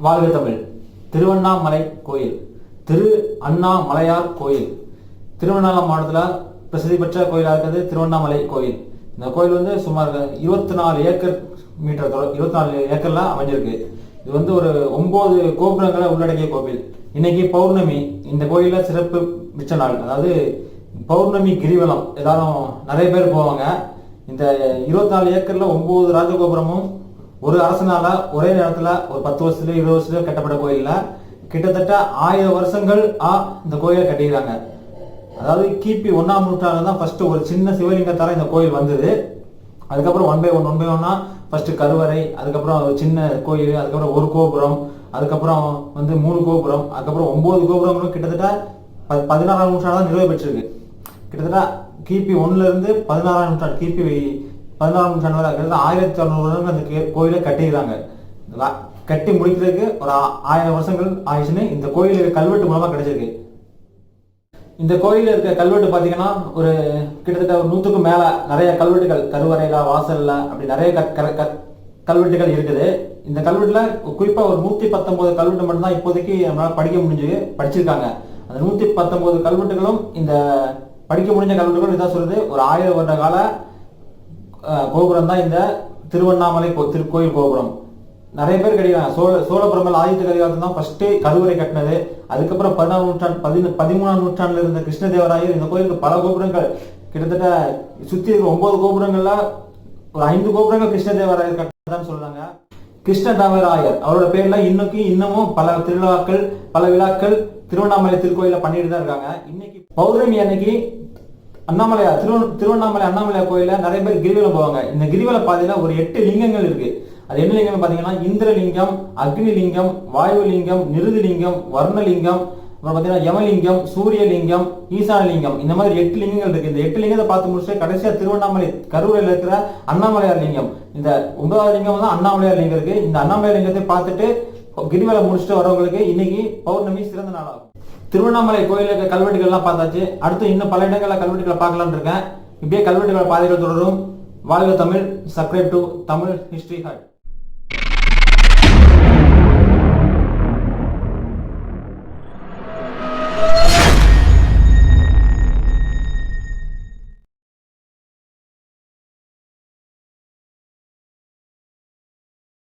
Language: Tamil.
வாழ்க தமிழ். திருவண்ணாமலை கோயில். திரு அண்ணாமலையார் கோயில். திருவண்ணாமலை மாவட்டத்தில் பிரசித்தி பெற்ற கோயிலாக இருக்கிறது திருவண்ணாமலை கோயில். இந்த கோயில் வந்து சுமார் இருபத்தி நாலு ஏக்கர் மீட்டர் தொலை இருபத்தி நாலு ஏக்கர்ல அமைஞ்சிருக்கு. இது வந்து ஒரு ஒன்பது கோபுரங்களை உள்ளடக்கிய கோவில். இன்னைக்கு பௌர்ணமி. இந்த கோயிலில் சிறப்பு மிச்ச நாள். அதாவது பௌர்ணமி கிரிவலம். எல்லாரும் நிறைய பேர் போவாங்க. இந்த இருபத்தி நாலு ஏக்கர்ல ஒன்பது ராஜகோபுரமும் ஒரு அரசனால ஒரே நேரத்துல ஒரு பத்து வருஷத்துல இருபது வருஷத்துல கட்டப்பட்ட கோயில்ல கிட்டத்தட்ட ஆயிரம் வருஷங்கள் ஆ இந்த கோயிலை கட்டிக்கிறாங்க அதாவது கிபி ஒன்னாம் நூற்றாண்டு தான் ஃபர்ஸ்ட் ஒரு சின்ன சிவலிங்கத்தால இந்த கோயில் வந்தது. அதுக்கப்புறம் one by one one by ஒன்னா ஃபர்ஸ்ட் கருவறை அதுக்கப்புறம் ஒரு சின்ன கோயில் அதுக்கப்புறம் ஒரு கோபுரம் அதுக்கப்புறம் வந்து மூணு கோபுரம் அதுக்கப்புறம் ஒன்பது கோபுரங்களும் கிட்டத்தட்ட ப- பதினாறாம் நூற்றாண்டு தான் நிறைவு பெற்றிருக்கு. கிட்டத்தட்ட கிபி ஒன்னுல இருந்து பதினாறாம் நூற்றாண்டு கிபி பதினாறாம் நூற்றாண்டு கிட்டத்தட்ட ஆயிரத்தி அறுநூறு வருடங்கள் அந்த கே- கோயிலை கட்டிடுறாங்க கட்டி முடிக்கிறதுக்கு ஒரு ஆ- ஆயிரம் வருஷங்கள் ஆயிடுச்சுன்னு இந்த கோயில் கல்வெட்டு மூலமாக கிடைச்சிருக்கு. இந்த கோயிலில் இருக்க கல்வெட்டு பார்த்தீங்கன்னா ஒரு கிட்டத்தட்ட ஒரு நூற்றுக்கும் மேலே நிறைய கல்வெட்டுகள் கருவறையில் வாசலில் அப்படி நிறைய க- க- கல்வெட்டுகள் இருக்குது. இந்த கல்வெட்டில் குறிப்பாக ஒரு நூற்றி பத்தொம்போது கல்வெட்டு மட்டும்தான் இப்போதைக்கு நம்மளால் படிக்க முடிஞ்சு படிச்சிருக்காங்க. அந்த நூற்றி பத்தொம்போது கல்வெட்டுகளும் இந்த படிக்க முடிஞ்ச கல்வெட்டுகளும் இதான் சொல்லுது. ஒரு ஆயிரம் வருட கால கோபுரம் தான் இந்த திருவண்ணாமலை திருக்கோயில் கோபுரம். நிறைய பேர் கிடைக்கிறாங்க சோழ சோழபுரங்கள் ஆதித்த கரிகாலத்தில் தான் ஃபர்ஸ்ட் கருவறை கட்டினது. அதுக்கப்புறம் பதினாறு நூற்றாண்டு பதின பதிமூணாம் நூற்றாண்டுல இருந்த கிருஷ்ணதேவராயர் இந்த கோயிலுக்கு பல கோபுரங்கள் கிட்டத்தட்ட சுத்தி இருக்கிற ஒன்பது கோபுரங்கள்ல ஒரு ஐந்து கோபுரங்கள் கிருஷ்ணதேவராயர் கட்டினதான்னு சொல்றாங்க. கிருஷ்ணதேவராயர் அவரோட பேர்ல இன்னைக்கு இன்னமும் பல திருவிழாக்கள் பல விழாக்கள் திருவண்ணாமலை திருக்கோயில பண்ணிட்டு தான் இருக்காங்க. இன்னைக்கு பௌர்ணமி அன்னைக்கு அண்ணாமலையா திரு திருவண்ணாமலை அண்ணாமலையா கோயிலில் நிறைய பேர் கிரிவலம் போவாங்க. இந்த கிரிவல பார்த்தீங்கன்னா ஒரு எட்டு லிங்கங்கள் இருக்கு. அது என்ன லிங்கம்னு பார்த்தீங்கன்னா இந்திரலிங்கம் அக்னிலிங்கம் வாயுலிங்கம் நிருதிலிங்கம் வர்ணலிங்கம் அப்புறம் பார்த்தீங்கன்னா யமலிங்கம் சூரியலிங்கம் ஈசானலிங்கம். இந்த மாதிரி எட்டு லிங்கங்கள் இருக்கு. இந்த எட்டு லிங்கத்தை பார்த்து முடிச்சுட்டு கடைசியா திருவண்ணாமலை கரூரில் இருக்கிற அண்ணாமலையார் லிங்கம். இந்த ஒன்பதாவது லிங்கம் தான் அண்ணாமலையார் லிங்கம் இருக்கு. இந்த அண்ணாமலையார் லிங்கத்தை பார்த்துட்டு கிரிவலம் முடிச்சுட்டு வரவங்களுக்கு இன்னைக்கு பௌர்ணமி சிறந்த நாளாகும். திருவண்ணாமலை கோயிலுக்கு இருக்க கல்வெட்டுகள்லாம் பார்த்தாச்சு. அடுத்து இன்னும் பல இடங்களில் கல்வெட்டுகளை பார்க்கலாம்னு இருக்கேன். இப்படியே கல்வெட்டுகள் பாதைகள் தொடரும். வாழ்க Tamil. Subscribe to Tamil history hot